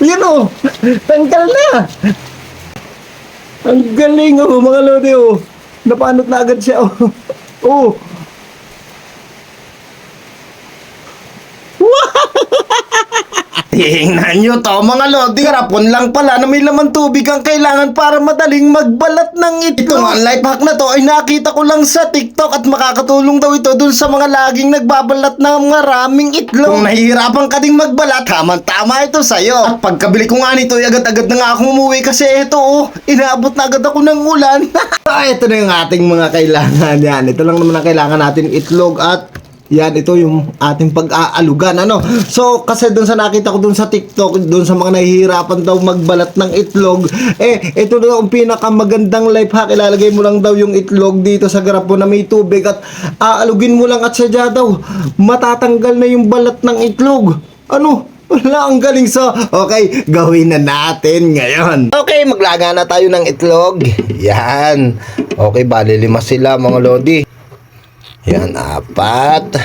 Yan o. Tanggal na. Ang galing oh, mga lodi oh. Napanot na agad siya oh. Oh. Tingnan nyo to mga lodi, karapon lang pala na may laman tubig ang kailangan para madaling magbalat ng itlog. Ito nga, life hack na to ay nakita ko lang sa TikTok at makakatulong daw ito dun sa mga laging nagbabalat ng maraming itlog. Kung nahihirapan ka ding magbalat, tamang-tama ito sa'yo. At pagkabili ko nga nito, ay agad-agad na nga akong umuwi kasi ito oh, inaabot na agad ako ng ulan. Ah, ito na yung ating mga kailangan yan. Ito lang naman ang kailangan natin itlog at yan, ito yung ating pag-aalugan. Ano? So, kasi dun sa nakita ko dun sa TikTok, dun sa mga nahihirapan daw magbalat ng itlog, eh, ito na ang pinakamagandang life hack. Ilalagay mo lang daw yung itlog dito sa garapon na may tubig at aalugin mo lang at sadya daw, matatanggal na yung balat ng itlog. Ano? Wala, ang galing sa... Okay, gawin na natin ngayon. Okay, maglaga na tayo ng itlog. Yan. Okay, bali lima sila mga lodi. Yan, apat.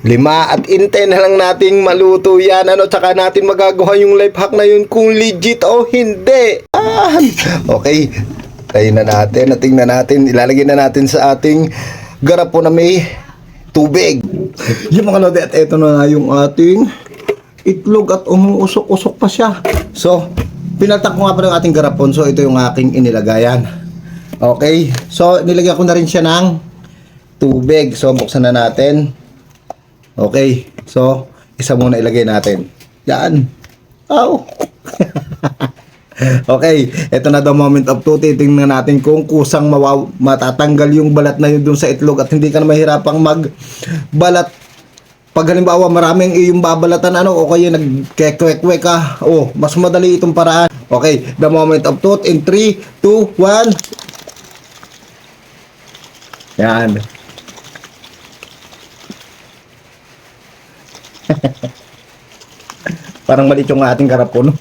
Lima at inte na lang nating maluto yan. Ano, tsaka natin magagawa yung life hack na yun kung legit o hindi. Ah, okay, tayo na natin. At tingnan natin. Ilalagay na natin sa ating garapo na may tubig. Yung mga lodi, at eto na yung ating itlog at umuusok-usok pa siya. So, pinaltak ko nga pa yung ating garapon. So, ito yung aking inilagayan. Okay. So, nilagyan ko na rin siya ng tubig. So, buksan na natin. Okay. So, isa muna ilagay natin. Yan. Ow. okay. Ito na the moment of truth. Titingnan natin kung kusang mawaw, matatanggal yung balat na yun dun sa itlog at hindi ka na mahirapang magbalat pag halimbawa maraming iyong babalatan ano o kaya nagkekwekwe ka oh mas madali itong paraan okay the moment of truth in 3 2 1 yan parang maliit yung ating karapon.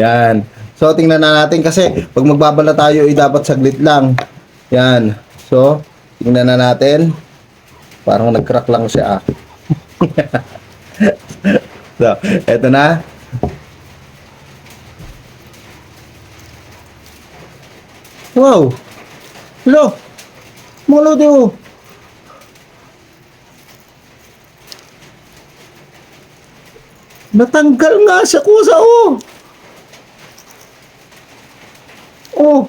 Yan. So tingnan na natin kasi pag magbabala tayo ay dapat saglit lang. Yan. So tingnan na natin. Parang nag-crack lang siya ah. so eto na. Wow. Lo mga lodi oh Natanggal nga sa kusa, oh. Oh.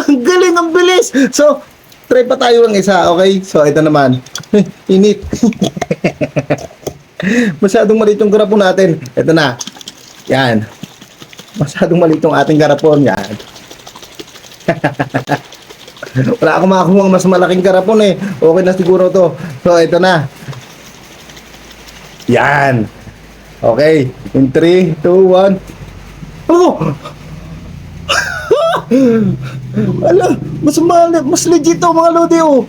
Ang galing, ang bilis. So, try pa tayo ng isa, okay? So, ito naman. Init. Masyadong maliit yung garapon natin. Ito na. Yan. Masyadong maliit yung ating garapon. Yan. Wala akong makakuha mas malaking garapon eh. Okay na siguro to. So, ito na. Yan. Okay. In 3, 2, 1. Oh! Ala, mas mali, mas legit mga lodi oh.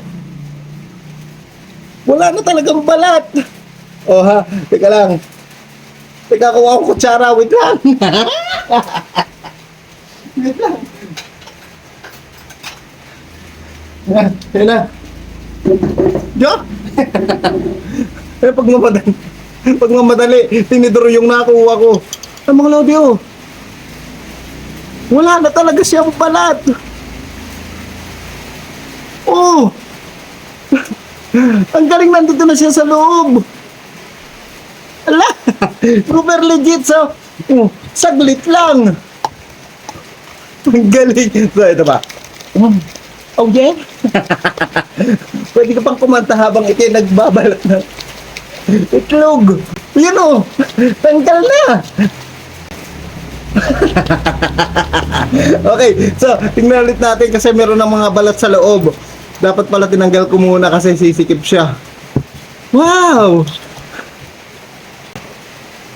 Wala na talagang balat. Oh ha, teka lang. Teka, kuha akong kutsara. Wait lang. Wait lang. Yan, yan na. Diyo? eh, pag mamadali, pag mamadali, tinidoro yung nakuha ko. Ang mga lodi oh. Wala na talaga siyang balat. Oh! Ang galing nandito na siya sa loob. Ala! Super legit so. Oh, saglit lang. Ang galing. So, ito ba? Oh, oh yeah? Pwede ka pang kumanta habang iti nagbabalat na. Itlog. Yan o. Tanggal na. okay, so tingnan ulit natin kasi meron ng mga balat sa loob. Dapat pala tinanggal ko muna kasi sisikip siya. Wow!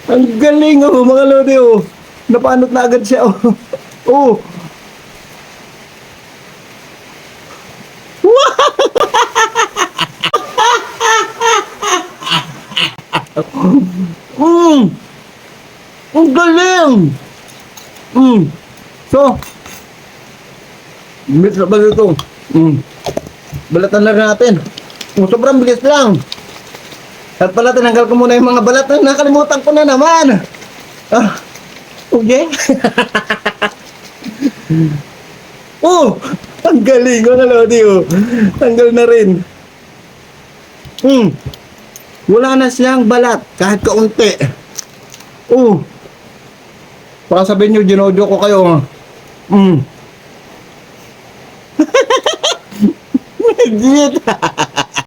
Ang galing oh, mga lodi oh. Napanot na agad siya oh. Oh. Mm. Ang galing! Mm. So, bilis na ba ito? Mm. Balatan na rin natin. Oh, sobrang bilis lang. At pala tinanggal ko muna yung mga balat na nakalimutan ko na naman. Ah, okay. oh, ang galing na Lodi oh. Tanggal na rin. Hmm. Wala na siyang balat kahit kaunti. Oh. Baka sabihin nyo, ginojo ko kayo. Hmm. Legit.